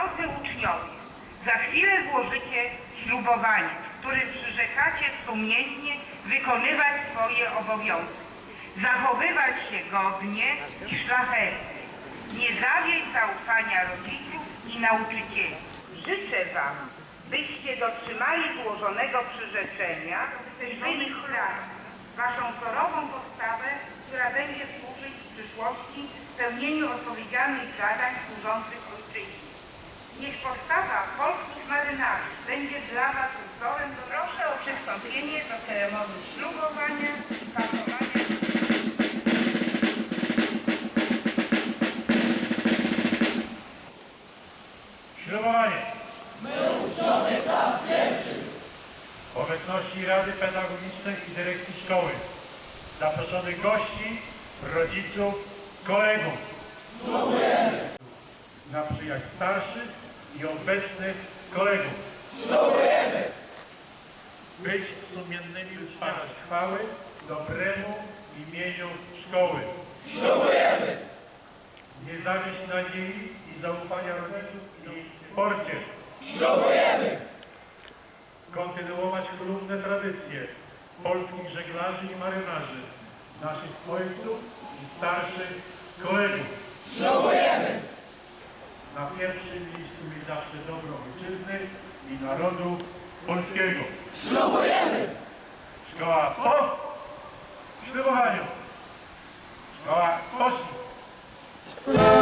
Drodzy uczniowie, za chwilę złożycie ślubowanie, w którym przyrzekacie sumiennie wykonywać swoje obowiązki, zachowywać się godnie i szlachetnie, nie zawieść zaufania rodziców i nauczycieli. Życzę Wam, byście dotrzymali złożonego przyrzeczenia i byli chrani Waszą wzorową postawę, która będzie służyć w przyszłości spełnieniu odpowiedzialnych zadań służących. Niech postawa polskich marynarzy będzie dla Was wzorem. Proszę o przystąpienie do ceremonii ślubowania i pasowania. Ślubowanie. My uczniowie klas pierwszych. W obecności Rady Pedagogicznej i Dyrekcji Szkoły. Zaproszonych gości, rodziców, kolegów. Ślubujemy. Na przyjaźń starszych i obecnych kolegów. Ślubujemy. Być sumiennymi uczniami chwały dobremu imieniu szkoły. Ślubujemy. Nie zawieść nadziei i zaufania rodziców i w sporcie. Ślubujemy! Kontynuować chlubne tradycje polskich żeglarzy i marynarzy, naszych ojców i starszych kolegów. Ślubujemy! Na pierwszym miejscu mieć zawsze dobro ojczyzny i narodu polskiego. Ślubujemy! Szkoła po ślubowaniu. Szkoła poszli.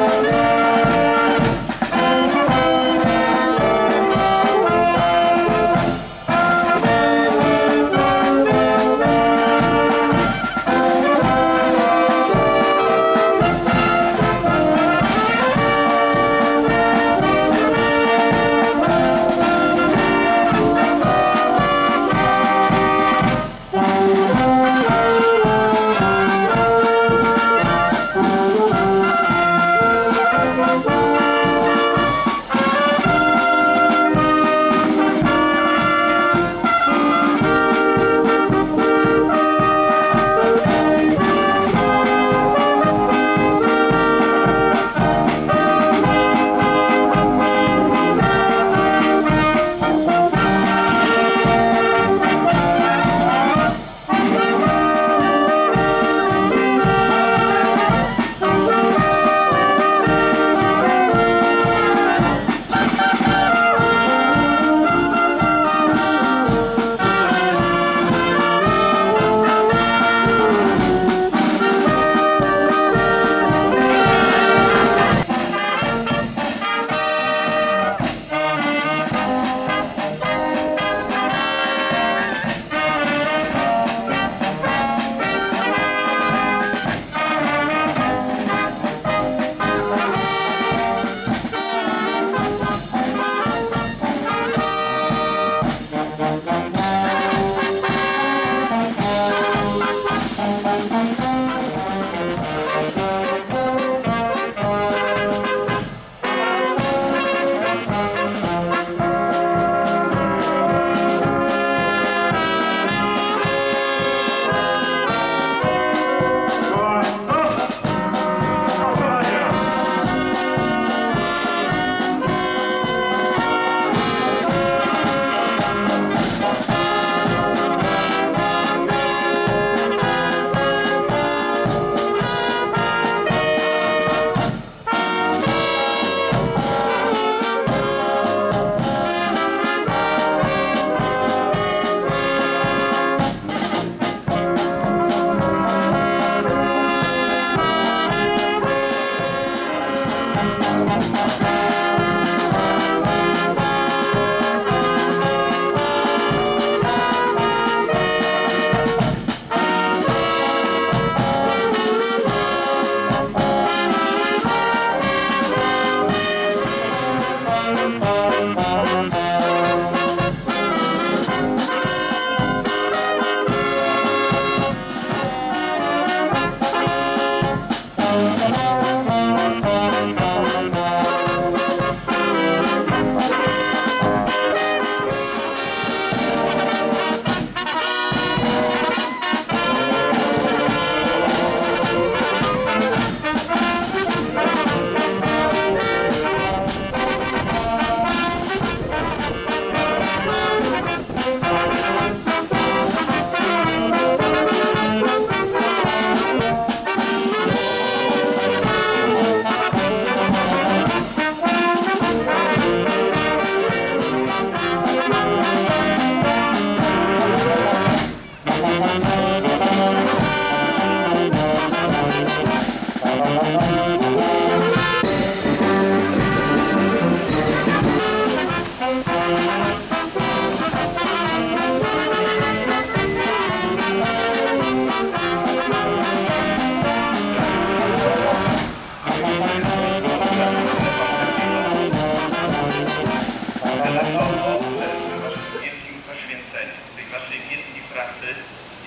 waszej wiedzy i pracy,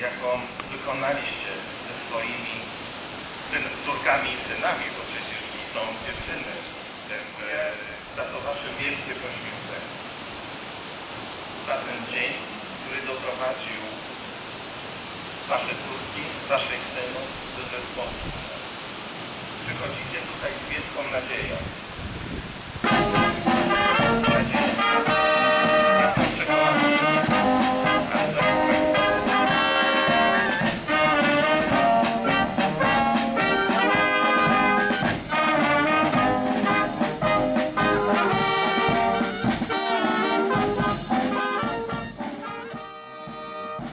jaką wykonaliście ze swoimi syn, córkami i synami, bo przecież są dziewczyny, Dziękuję za to wasze wielkie poświęcenie. Za ten dzień, który doprowadził wasze córki, waszych synów do zespołu. Przychodzicie tutaj z wielką nadzieją.